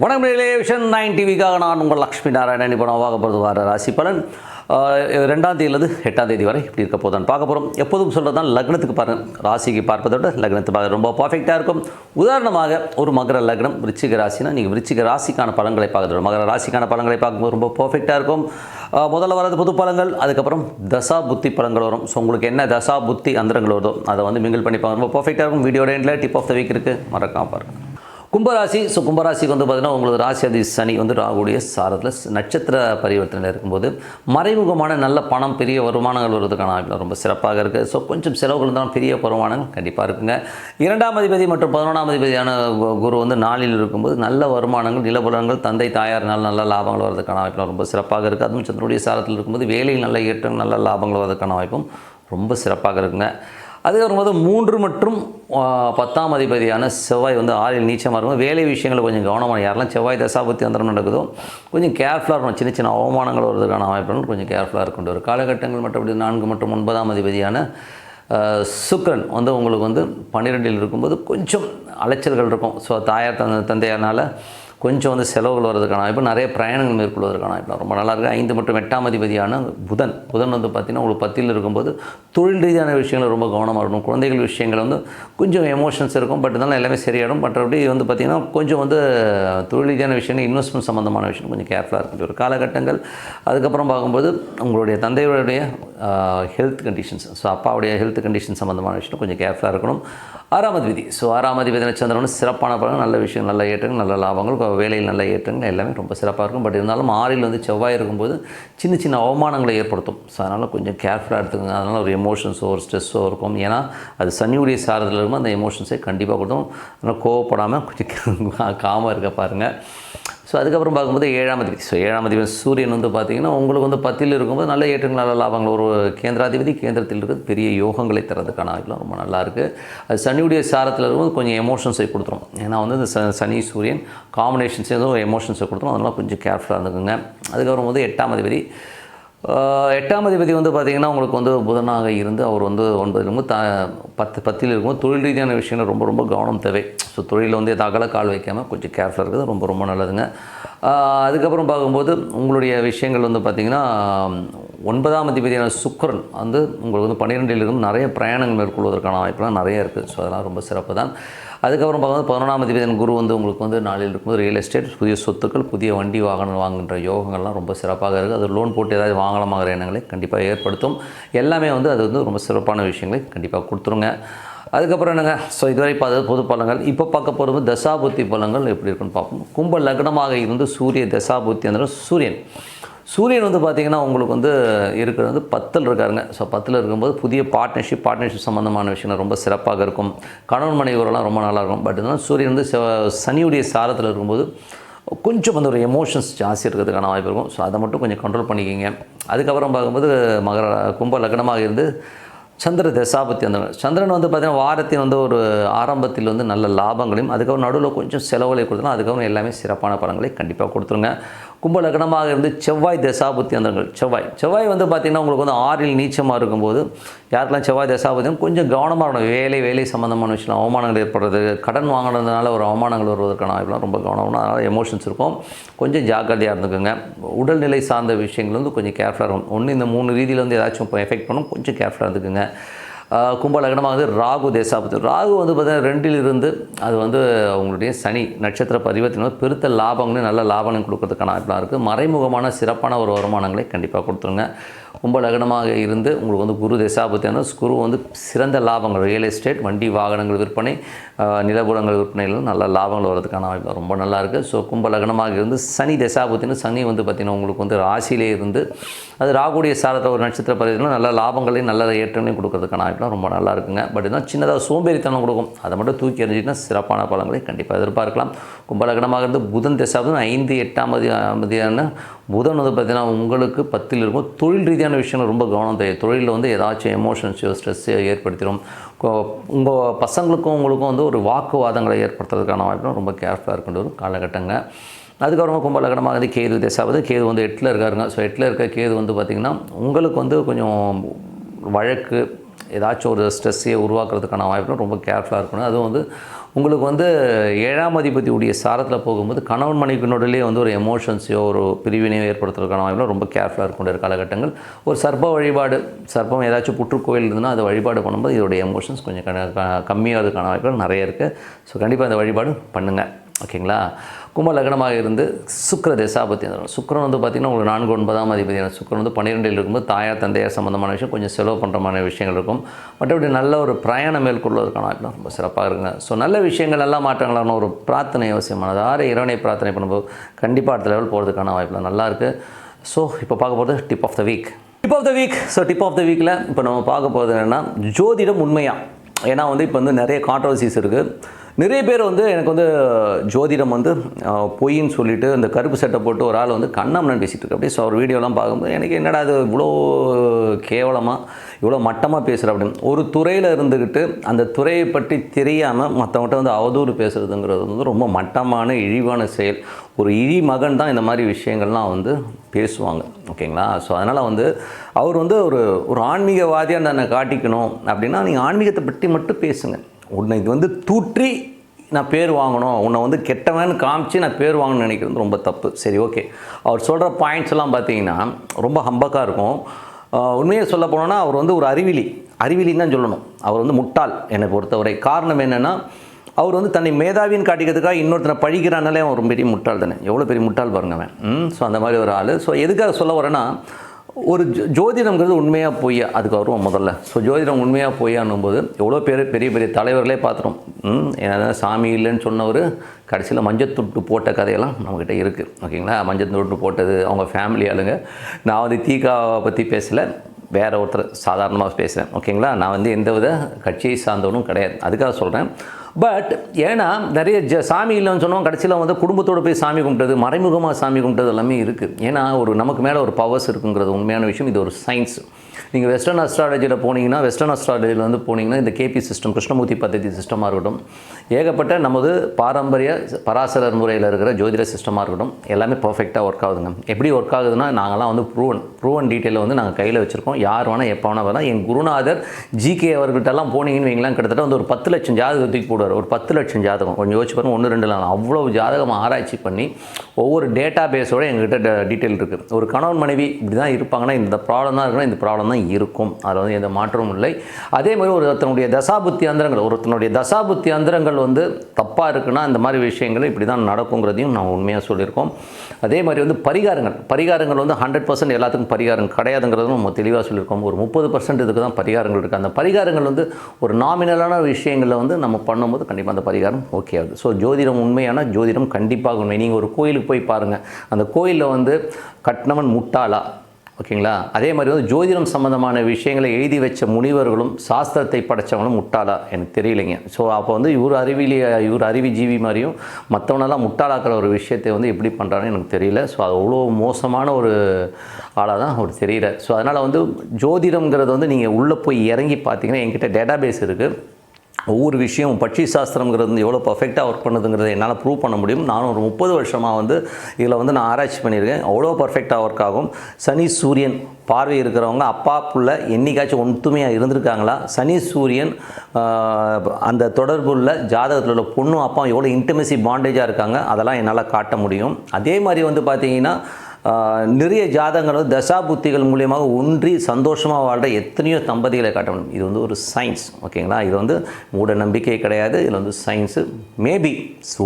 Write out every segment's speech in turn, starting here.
வணக்கம் நேயர்களே, vision nine டிவிக்காக நான் உங்கள் லக்ஷ்மி நாராயணன். இப்போ நான் பார்க்க போகிறது வார ராசி பலன். ரெண்டாம் தேதியிலிருந்து எட்டாம் தேதி வரை இப்படி இருக்க போதான் பார்க்க போகிறோம் எப்போதும் சொல்கிறது தான் லக்னத்துக்கு பாருங்கள் ராசிக்கு பார்ப்பதை விட லக்னத்து பார்க்க ரொம்ப பர்ஃபெக்டாக இருக்கும். உதாரணமாக ஒரு மகர லக்னம் விருச்சிக ராசினா நீங்கள் விருச்சிக ராசிக்கான பலன்களை பார்க்குறது மகர ராசிக்கான பலன்களை பார்க்கும்போது ரொம்ப பர்ஃபெக்டாக இருக்கும். முதல்ல வரது புது பலன்கள் அதுக்கப்புறம் தசா புத்தி பலன்கள் வரும். ஸோ உங்களுக்கு என்ன தசா புத்தி அந்தரங்கள் வருதோ அதை வந்து மிங்கிள் பண்ணி பார்க்க ரொம்ப பர்ஃபெக்டாக இருக்கும். வீடியோட எண்டில் டிப் ஆஃப் த வீக் இருக்குது மறக்காமல் பாருங்கள் கும்பராசி ஸோ கும்பராசிக்கு வந்து பார்த்தீங்கன்னா உங்களுக்கு ராசி அதி சனி வந்து ராகுடைய சாரத்தில் நட்சத்திர பரிவர்த்தனை இருக்கும்போது மறைமுகமான நல்ல பணம் பெரிய வருமானங்கள் வருவதற்கான வாய்ப்பு ரொம்ப சிறப்பாக இருக்குது ஸோ கொஞ்சம் செலவுகள் இருந்தாலும் பெரிய வருமானங்கள் கண்டிப்பாக இருக்குங்க. இரண்டாம் அதிபதி மற்றும் பதினொன்றாம் அதிபதியான கு- குரு வந்து நாளில் இருக்கும்போது நல்ல வருமானங்கள் நிலபுலங்கள் தந்தை தாயார்னால் நல்ல லாபங்கள் வருவதற்கான வாய்ப்பு ரொம்ப சிறப்பாக இருக்குது அதுவும் சந்திரனுடைய சாரத்தில் இருக்கும்போது வேலையில் நல்ல ஏற்றம் நல்ல லாபங்கள் வருவதற்கான வாய்ப்பும் ரொம்ப சிறப்பாக இருக்குங்க. அதுக்கு வரும்போது மூன்று மற்றும் பத்தாம் அதிபதியான செவ்வாய் வந்து ஆறில் நீச்சமாக இருக்கும். வேலை விஷயங்களை கொஞ்சம் கவனமாக யாரெல்லாம் செவ்வாய் தசாபத்தி அந்தரம் நடக்குதோ கொஞ்சம் கேர்ஃபுல்லாக இருக்கணும். சின்ன சின்ன அவமானங்கள் வருவதற்கான வாய்ப்புகள் கொஞ்சம் கேர்ஃபுல்லாக இருக்க ஒரு காலகட்டங்கள் மற்றபடி நான்கு மற்றும் ஒன்பதாம் அதிபதியான சுக்ரன் வந்து உங்களுக்கு வந்து பன்னிரெண்டில் இருக்கும்போது கொஞ்சம் அலைச்சல்கள் இருக்கும். ஸோ தாயார் தந்தை தந்தையார்னால கொஞ்சம் வந்து செலவுகள் வர்றதுக்கான வாய்ப்பு நிறைய பிரயாணங்கள் மேற்கொள்வதற்கான வாய்ப்பு ரொம்ப நல்லா இருக்குது ஐந்து மற்றும் எட்டாம் அதிபதியான புதன். புதன் வந்து பார்த்திங்கன்னா உங்களுக்கு பத்தியில் இருக்கும்போது தொழில் ரீதியான விஷயங்கள் ரொம்ப கவனமாக இருக்கணும். குழந்தைகள் விஷயங்கள் வந்து கொஞ்சம் எமோஷன்ஸ் இருக்கும். பட் இருந்தாலும் எல்லாமே சரியாயிடும். மற்றபடி வந்து பார்த்திங்கன்னா கொஞ்சம் வந்து தொழில் ரீதியான விஷயங்கள் இன்வெஸ்ட்மெண்ட் சம்மந்தமான விஷயம் கொஞ்சம் கேர்ஃபுல்லாக இருக்கும் ஒரு காலகட்டங்கள். அதுக்கப்புறம் பார்க்கும்போது உங்களுடைய தந்தையுடைய ஹெல்த் கண்டிஷன்ஸ் ஸோ அப்பாவுடைய ஹெல்த் கண்டிஷன் சம்மந்தமான விஷயம் கொஞ்சம் கேர்ஃபுல்லாக இருக்கணும். ஆறாம் அதிபதி. ஸோ ஆறாம் அதிபதி சந்திரன் சிறப்பான பலன் நல்ல விஷயம் நல்ல ஏற்றங்கள் நல்ல லாபங்கள் வேலையில் நல்ல ஏற்றங்கள் எல்லாமே ரொம்ப சிறப்பாக இருக்கும். பட் இருந்தாலும் ஆறில் வந்து செவ்வாய் இருக்கும்போது சின்ன சின்ன அவமானங்களை ஏற்படுத்தும். ஸோ அதனால் கொஞ்சம் கேர்ஃபுல்லாக எடுத்துக்கோங்க. அதனால் ஒரு எமோஷன்ஸோ ஒரு ஸ்ட்ரெஸ்ஸோ இருக்கும். ஏன்னா அது சனியுடைய சாரதில் இருக்கும்போது அந்த எமோஷன்ஸை கண்டிப்பாக கொடுக்கும் அதனால் கோவப்படாமல் கொஞ்சம் காமாக இருக்க பாருங்கள் ஸோ அதுக்கப்புறம் பார்க்கும்போது ஏழாம் அதிபதி. ஸோ ஏழாம் அதிபதி சூரியன் வந்து பார்த்தீங்கன்னா உங்களுக்கு வந்து பத்தில் இருக்கும்போது நல்ல ஏற்றங்கள் நல்ல லாபங்கள் ஒரு கேந்திராதிபதி கேந்திரத்தில் இருக்கிறது பெரிய யோகங்களை தரதுக்கான வாய்ப்புலாம் ரொம்ப நல்லா இருக்குது அது சனியுடைய சாரத்தில் இருக்கும்போது கொஞ்சம் எமோஷன்ஸை கொடுத்துரும். ஏன்னா வந்து இந்த ச- சனி சூரியன் காம்பினேஷன்ஸ் எதுவும் எமோஷன்ஸை கொடுத்துரும். அதனால் கொஞ்சம் கேர்ஃபுல்லாக இருந்துக்குங்க. அதுக்கப்புறம் வந்து எட்டாம் அதிபதி. எட்டாம் அதிபதி வந்து பார்த்திங்கன்னா உங்களுக்கு வந்து புதனாக இருந்து அவர் வந்து ஒன்பதில் இருக்கும்போது த பத்து பத்தில் இருக்கும்போது தொழில் ரீதியான விஷயங்கள் ரொம்ப ரொம்ப கவனம் தேவை. ஸோ தொழிலில் வந்து தகல அகல கால் வைக்காமல் கொஞ்சம் கேர்ஃபுல்லாக இருக்கிறது ரொம்ப ரொம்ப நல்லதுங்க. அதுக்கப்புறம் பார்க்கும்போது உங்களுடைய விஷயங்கள் வந்து பார்த்திங்கன்னா ஒன்பதாம் அதிபதியான சுக்கரன் வந்து உங்களுக்கு வந்து பன்னிரெண்டில் இருந்து நிறைய பிரயாணங்கள் மேற்கொள்வதற்கான வாய்ப்புலாம் நிறைய இருக்குது ஸோ அதெல்லாம் ரொம்ப சிறப்பு தான். அதுக்கப்புறம் பார்க்கும்போது பதினொன்றாம் அதிபதியின் குரு வந்து உங்களுக்கு வந்து நாளில் இருக்கும்போது ரியல் எஸ்டேட் புதிய சொத்துக்கள் புதிய வண்டி வாகனம் வாங்குகின்ற யோகங்கள்லாம் ரொம்ப சிறப்பாக இருக்குது அது லோன் போட்டு ஏதாவது வாங்கலாமாங்கிற எண்ணங்களை கண்டிப்பாக ஏற்படுத்தும். எல்லாமே வந்து அது வந்து ரொம்ப சிறப்பான விஷயங்களை கண்டிப்பாக கொடுத்துருங்க. அதுக்கப்புறம் என்னங்க? ஸோ இதுவரை பார்த்தது பொது பலங்கள் இப்போ பார்க்க போகிறது தசாபுத்தி பலங்கள் எப்படி இருக்குன்னு பார்ப்போம். கும்ப லக்னமாக இருந்து சூரிய தசாபுத்தி அந்த சூரியன். சூரியன் வந்து பார்த்திங்கன்னா உங்களுக்கு வந்து இருக்கிறது வந்து பத்தில் இருக்காருங்க. ஸோ பத்தில் இருக்கும்போது புதிய பார்ட்னர்ஷிப் பார்ட்னர்ஷிப் சம்மந்தமான விஷயங்கள் ரொம்ப சிறப்பாக இருக்கும். கணவன் மனைவி உறவுலாம் ரொம்ப நல்லா இருக்கும். பட் இருந்தாலும் சூரியன் வந்து சனியுடைய சாரத்தில் இருக்கும்போது கொஞ்சம் அந்த ஒரு எமோஷன்ஸ் ஜாஸ்தி இருக்கிறதுக்கான வாய்ப்பு இருக்கும். ஸோ அதை மட்டும் கொஞ்சம் கண்ட்ரோல் பண்ணிக்கிங்க. அதுக்கப்புறம் பார்க்கும்போது மகர கும்ப லக்னமாக இருந்து சந்திர தசாபத்தி அந்த சந்திரன் வந்து பார்த்திங்கன்னா வாரத்தின் வந்து ஒரு ஆரம்பத்தில் வந்து நல்ல லாபங்களையும் அதுக்கப்புறம் நடுவில் கொஞ்சம் செலவுகளை கொடுத்தலாம் அதுக்கப்புறம் எல்லாமே சிறப்பான படங்களை கண்டிப்பாக கொடுத்துருங்க. கும்ப லக்னமாக இருந்து செவ்வாய் தசாபுத்தி அந்தங்கள் செவ்வாய். செவ்வாய் வந்து பார்த்திங்கன்னா உங்களுக்கு வந்து ஆறில் நீச்சமாக இருக்கும்போது யாருக்கெல்லாம் செவ்வாய் தசாபுத்தியும் கொஞ்சம் கவனமாக இருக்கணும். வேலை வேலை சம்மந்தமான விஷயம் அவமானங்கள் ஏற்படுறது கடன் வாங்கினதுனால ஒரு அவமானங்கள் வருவதற்கான வாய்ப்புலாம் ரொம்ப கவனம்னா அதனால் எமோஷன்ஸ் இருக்கும். கொஞ்சம் ஜாக்கிரதையாக இருந்துக்குங்க. உடல்நிலை சார்ந்த விஷயங்கள் வந்து கொஞ்சம் கேர்ஃபுல்லாக இருக்கும் ஒன்று இந்த மூணு ரீதியில் வந்து ஏதாச்சும் இப்போ எஃபெக்ட் பண்ணும். கொஞ்சம் கேர்ஃபுல்லாக இருந்துக்குங்க. கும்ப லக்னமாக வந்து ராகு தேசாபத்து ராகு வந்து பார்த்தீங்கன்னா ரெண்டில் இருந்து அது வந்து அவங்களுடைய சனி நட்சத்திர பதிவத்தின் பெருத்த லாபங்களும் நல்ல லாபங்களும் கொடுக்கறதுக்கான வாய்ப்புலாம் இருக்குது மறைமுகமான சிறப்பான ஒரு வருமானங்களை கண்டிப்பாக கொடுத்துருங்க. கும்ப லக்னமாக இருந்து உங்களுக்கு வந்து குரு தசாபத்தியான குரு வந்து சிறந்த லாபங்கள் ரியல் எஸ்டேட் வண்டி வாகனங்கள் விற்பனை ஆஹ் நிலபுலங்கள் விற்பனையிலும் நல்ல லாபங்கள் வரதுக்கான வாய்ப்பு ரொம்ப நல்லா இருக்குது ஸோ கும்ப லக்னமாக இருந்து சனி தசாபத்தின்னு சனி வந்து பார்த்திங்கன்னா உங்களுக்கு வந்து ராசியிலே இருந்து அது ராகுடைய சாரத்தில் ஒரு நட்சத்திர பதிவில் நல்ல லாபங்களையும் நல்ல ஏற்றங்களையும் கொடுக்கறதுக்கான வாய்ப்புலாம் ரொம்ப நல்லா இருக்குங்க. பட் இதான் சின்னதாக சோம்பேறித்தனம் கொடுக்கும். அதை மட்டும் தூக்கி எறிஞ்சிட்டுனா சிறப்பான பலங்களை கண்டிப்பாக எதிர்பார்க்கலாம். கும்பலகனமாக இருந்து புதன் தசாபத்தின் ஐந்து எட்டாம் மதியான புதன் வந்து பார்த்திங்கன்னா உங்களுக்கு பத்தில் இருக்கும். தொழில் ரீதியாக ரீதியான விஷயங்கள் ரொம்ப கவனம் தேவை. தொழிலில் வந்து ஏதாச்சும் எமோஷன்ஸோ ஸ்ட்ரெஸ் ஏற்படுத்திடும். உங்கள் பசங்களுக்கும் உங்களுக்கும் வந்து ஒரு வாக்குவாதங்களை ஏற்படுத்துறதுக்கான வாய்ப்பு ரொம்ப கேர்ஃபுல்லாக இருக்கின்ற ஒரு காலகட்டங்க. அதுக்கப்புறமா கும்பலகடமாக வந்து கேது தசாவது கேது வந்து எட்டில் இருக்காருங்க. ஸோ எட்டில் இருக்க கேது வந்து பார்த்திங்கன்னா உங்களுக்கு வந்து கொஞ்சம் வழக்கு ஏதாச்சும் ஒரு ஸ்ட்ரெஸ்ஸையை உருவாக்குறதுக்கான வாய்ப்பு ரொம்ப கேர்ஃபுல்லாக இருக்கணும். அதுவும் வந்து உங்களுக்கு வந்து ஏழாம் அதிபதியுடைய சாரத்தில் போகும்போது கணவன் மனைவினோடலே வந்து ஒரு எமோஷன்ஸையோ ஒரு பிரிவினையோ ஏற்படுத்துறதுக்கான வாய்ப்பில் ரொம்ப கேர்ஃபுல்லாக இருக்கக்கூடிய காலகட்டங்கள். ஒரு சர்ப்ப வழிபாடு சர்ப்பம் ஏதாச்சும் புற்றுக்கோயில் இருந்ததுன்னா அதை வழிபாடு பண்ணும்போது இதோடைய எமோஷன்ஸ் கொஞ்சம் கம்மியாகிறதுக்கான வாய்ப்புகள் நிறைய இருக்குது ஸோ கண்டிப்பாக அந்த வழிபாடு பண்ணுங்கள் ஓகேங்களா? கும்ப லக்னமாக இருந்து சுக்கர தசாபத்தி சுக்கிரன் வந்து பார்த்திங்கன்னா உங்களுக்கு நான்கு ஒன்பதாம் அதிபதியான சுக்கரன் வந்து பன்னிரெண்டில் இருக்கும்போது தாயார் தந்தையார் சம்மந்தமான விஷயம் கொஞ்சம் செலவு பண்ணுறமான விஷயங்கள் இருக்கும். மற்றபடி நல்ல ஒரு பிரயாணம் மேற்கொள்வதற்கான வாய்ப்பு ரொம்ப சிறப்பாக இருக்குங்க. ஸோ நல்ல விஷயங்கள் எல்லாம் மாற்றங்களான ஒரு பிரார்த்தனை அவசியமானது. ஆறு இறைவனை பிரார்த்தனை பண்ணும்போது கண்டிப்பாக அடுத்த லெவல் போகிறதுக்கான வாய்ப்பு நல்லாயிருக்கு ஸோ இப்போ பார்க்க போகிறது tip of the week tip of the week so tip of the வீக்கில் இப்போ நம்ம பார்க்க போகிறது என்னென்னா ஜோதிடம் உண்மையாக ஏன்னா வந்து இப்போ வந்து நிறைய கான்ட்ரவர்சிஸ் இருக்குது நிறைய பேர் வந்து எனக்கு வந்து ஜோதிடம் வந்து பொய்ன்னு சொல்லிட்டு இந்த கருப்பு சட்டை போட்டு ஒரு ஆள் வந்து கண்ணாமண்ணன் பேசிகிட்டு இருக்கு. அப்படியே ஸோ அவர் வீடியோலாம் பார்க்கும்போது எனக்கு என்னடா அது இவ்வளோ கேவலமாக இவ்வளோ மட்டமாக பேசுகிற அப்படின்னு. ஒரு துறையில் இருந்துக்கிட்டு அந்த துறையை பற்றி தெரியாமல் மற்றவங்கள்ட்ட வந்து அவதூறு பேசுகிறதுங்கிறது வந்து ரொம்ப மட்டமான இழிவான செயல். ஒரு இழி மகன் தான் இந்த மாதிரி விஷயங்கள்லாம் வந்து பேசுவாங்க. ஓகேங்களா? ஸோ அதனால் வந்து அவர் வந்து ஒரு ஒரு ஆன்மீகவாதியாக தன்னை காட்டிக்கணும் அப்படின்னா நீங்கள் ஆன்மீகத்தை பற்றி மட்டும் பேசுங்கள் உன்னை இது வந்து தூற்றி நான் பேர் வாங்கணும். உன்னை வந்து கெட்டவன்னு காமிச்சு நான் பேர் வாங்கணும்னு நினைக்கிறது ரொம்ப தப்பு. சரி ஓகே. அவர் சொல்கிற பாயிண்ட்ஸ் எல்லாம் பார்த்தீங்கன்னா ரொம்ப ஹம்பக்காக இருக்கும். உண்மையை சொல்ல போனோன்னா அவர் வந்து ஒரு அறிவிலி. அறிவிலின்னு தான் சொல்லணும். அவர் வந்து முட்டாள் என்னை பொறுத்தவரை. காரணம் என்னென்னா அவர் வந்து தன்னை மேதாவின்னு காட்டிக்கிறதுக்காக இன்னொருத்தனை பழிக்கிறானாலே அவன் ஒரு பெரிய முட்டாள் தானே. எவ்வளோ பெரிய முட்டாள் பாருங்க அவன். ஸோ அந்த மாதிரி ஒரு ஆள். ஸோ எதுக்காக சொல்ல வரேன்னா ஒரு ஜோ- ஜோதிடம்ங்கிறது உண்மையாக பொய்யா? அதுக்கு வருவோம் முதல்ல. ஸோ ஜோதிடம் உண்மையாக பொய்யான்னும் போது எவ்வளோ பேர் பெரிய பெரிய தலைவர்களே பார்த்துரும். ம் ஏன்னா சாமி இல்லைன்னு சொன்னவர் கடைசியில் மஞ்சத்துட்டு போட்ட கதையெல்லாம் நம்மக்கிட்ட இருக்குது ஓகேங்களா? மஞ்சத்துட்டு போட்டது அவங்க ஃபேமிலி ஆளுங்க. நான் வந்து தீகாவை பற்றி பேசலை. வேற ஒருத்தர் சாதாரணமாக பேசுகிறேன் ஓகேங்களா? நான் வந்து எந்த வித கட்சியை சார்ந்தவனும் கிடையாது. அதுக்காக சொல்கிறேன் பட் ஏன்னா நிறைய ஜ சாமி இல்லைன்னு சொன்னோம் கடைசியில் வந்து குடும்பத்தோடு போய் சாமி கும்பிட்டது மறைமுகமாக சாமி கும்பிட்டது எல்லாமே இருக்குது ஏன்னா ஒரு நமக்கு மேலே ஒரு பவர்ஸ் இருக்குங்கிறது உண்மையான விஷயம் இது ஒரு சயின்ஸ் நீங்கள் வெஸ்டர்ன் அஸ்ட்ராலஜியில் போனீங்கன்னா வெஸ்டர்ன் அஸ்ட்ராலஜியில் வந்து போனீங்கன்னா இந்த கேபி சிஸ்டம் கிருஷ்ணமூர்த்தி பദ്ധதி சிஸ்டமாக இருக்கட்டும் ஏகப்பட்ட நமது பாரம்பரிய பராசரர் முறையில் இருக்கிற ஜோதிட சிஸ்டமாக இருக்கட்டும் எல்லாமே பர்ஃபெக்டாக ஒர்க் ஆகுதுங்க. எப்படி ஒர்க் ஆகுதுன்னா நாங்களாம் வந்து ப்ரூவன் ப்ரூவன் டீட்டெயில் வந்து நாங்கள் கையில் வச்சுருக்கோம். யார் வேணால் எப்போ வேணால் வரலாம். என் குருநாதர் ஜிகே அவர்கிட்டலாம் போனீங்கன்னு வைங்களேன் கிட்டத்தட்ட வந்து ஒரு பத்து லட்சம் ஜாதகத்துக்கு தூக்கி போடுவார் ஒரு பத்து லட்சம் ஜாதகம். கொஞ்சம் யோசிச்சு பாருங்க ஒன்று ரெண்டு நாள் அவ்வளோ ஜாதகம் ஆராய்ச்சி பண்ணி ஒவ்வொரு டேட்டா பேஸோட எங்ககிட்ட டீட்டெயில் இருக்குது ஒரு கணவன் மனைவி இப்படி தான் இருப்பாங்கன்னா இந்த ப்ராப்ளம் தான் இருக்கணும் இந்த ப்ராப்ளம் தான் இருக்கும். அதில் வந்து எந்த மாற்றமும் இல்லை. அதே மாதிரி ஒரு ஒருத்தனுடைய தசாபுத்தி அந்தரங்கள் ஒருத்தனுடைய தசாபுத்தி அந்தரங்கள் வந்து தப்பாக இருக்குன்னா இந்த மாதிரி விஷயங்கள் இப்படி தான் நடக்குங்கிறதையும் நான் உண்மையாக சொல்லியிருக்கோம். அதே மாதிரி வந்து பரிகாரங்கள். பரிகாரங்கள் வந்து ஹண்ட்ரட் பர்சன்ட் எல்லாத்துக்கும் பரிகாரம் கிடையாதுங்கிறதும் நம்ம தெளிவாக சொல்லியிருக்கோம். ஒரு முப்பது பர்சன்ட் இதுக்கு தான் பரிகாரங்கள் இருக்குது அந்த பரிகாரங்கள் வந்து ஒரு நாமினலான விஷயங்களில் வந்து நம்ம பண்ணும்போது கண்டிப்பாக அந்த பரிகாரம் ஓகே ஆகுது. ஸோ ஜோதிடம் உண்மையான ஜோதிடம் கண்டிப்பாக உண்மை. நீங்கள் ஒரு கோயிலுக்கு போய் பாருங்கள் அந்த கோயிலில் வந்து கட்டினவன் முட்டாளா? ஓகேங்களா அதே மாதிரி வந்து ஜோதிடம் சம்மந்தமான விஷயங்களை எழுதி வச்ச முனிவர்களும் சாஸ்திரத்தை படைத்தவங்களும் முட்டாளா? எனக்கு தெரியலைங்க. ஸோ அப்போ வந்து இவர் அறிவிலி இவர் அறிவி ஜீவி மாதிரியும் மற்றவனெல்லாம் முட்டாளாக்கிற ஒரு விஷயத்தை வந்து எப்படி பண்ணுறான்னு எனக்கு தெரியல. ஸோ அது அவ்வளோ மோசமான ஒரு ஆளாக தான் அவர் தெரியல ஸோ அதனால் வந்து ஜோதிடம்ங்கிறது வந்து நீங்கள் உள்ளே போய் இறங்கி பார்த்தீங்கன்னா என்கிட்ட டேட்டாபேஸ் இருக்குது ஒவ்வொரு விஷயம் பட்சி சாஸ்திரங்கிறது வந்து எவ்வளோ பர்ஃபெக்டாக ஒர்க் பண்ணுதுங்கிறத என்னால் ப்ரூவ் பண்ண முடியும். நானும் ஒரு முப்பது வருஷமாக வந்து இதில் வந்து நான் ஆராய்ச்சி பண்ணியிருக்கேன். அவ்வளோ பர்ஃபெக்டாக ஒர்க் ஆகும். சனி சூரியன் பார்வை இருக்கிறவங்க அப்பா புள்ள என்னைக்காச்சும் ஒன்றுமையாக இருந்திருக்காங்களா? சனி சூரியன் அந்த தொடர்புள்ள ஜாதகத்தில் உள்ள பொண்ணும் அப்பா எவ்வளோ இன்டிமசி பாண்டேஜாக இருக்காங்க? அதெல்லாம் என்னால் காட்ட முடியும். அதே மாதிரி வந்து பார்த்தீங்கன்னா நிறைய ஜாதகங்கள் தசா புத்திகள் மூலியமாக ஒன்றி சந்தோஷமாக வாழ்கிற எத்தனையோ தம்பதிகளை காட்ட முடியும். இது வந்து ஒரு சயின்ஸ் ஓகேங்களா? இது வந்து மூட நம்பிக்கை கிடையாது. இதில் வந்து சயின்ஸு மேபி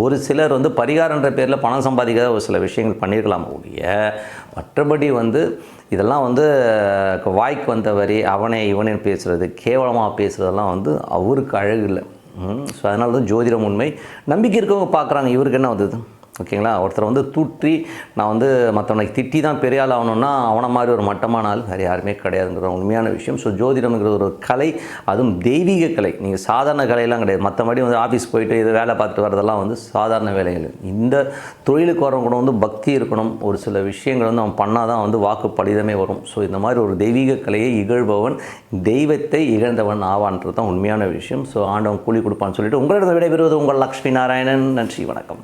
ஒரு சிலர் வந்து பரிகாரன்ற பேரில் பணம் சம்பாதிக்காத ஒரு சில விஷயங்கள் பண்ணியிருக்கலாம் ஒழிய மற்றபடி வந்து இதெல்லாம் வந்து வாய்க்கு வந்த வரி அவனே இவனே பேசுகிறது கேவலமாக பேசுகிறதெல்லாம் வந்து அவருக்கு அழகு இல்லை. ஸோ அதனால தான் ஜோதிடம் உண்மை. நம்பிக்கை இருக்கவங்க பார்க்குறாங்க இவருக்கு என்ன வந்தது? ஓகேங்களா? ஒருத்தரை வந்து தூற்றி நான் வந்து மற்றவனை திட்டி தான் பெரிய ஆள் ஆகணும்னா அவனை மாதிரி ஒரு மட்டமான ஆள் வேறு யாருமே கிடையாதுங்கிற உண்மையான விஷயம். ஸோ ஜோதிடம்ங்கிறது ஒரு கலை அதுவும் தெய்வீக கலை. நீங்கள் சாதாரண கலையெல்லாம் கிடையாது. மற்றபடி வந்து ஆஃபீஸ் போயிட்டு இது வேலை பார்த்துட்டு வரதெல்லாம் வந்து சாதாரண வேலைகள் இந்த தொழிலுக்கு வரவங்க கூட வந்து பக்தி இருக்கணும். ஒரு சில விஷயங்கள் வந்து அவன் பண்ணால் தான் வந்து வாக்கு பலிதமே வரும். ஸோ இந்த மாதிரி ஒரு தெய்வீக கலையை இகழ்பவன் தெய்வத்தை இகழ்ந்தவன் ஆவான்றது தான் உண்மையான விஷயம். ஸோ ஆண்டவன் கூலி கொடுப்பான்னு சொல்லிட்டு உங்களிடம் விடைபெறுவது உங்கள் லக்ஷ்மி நாராயணன். நன்றி வணக்கம்.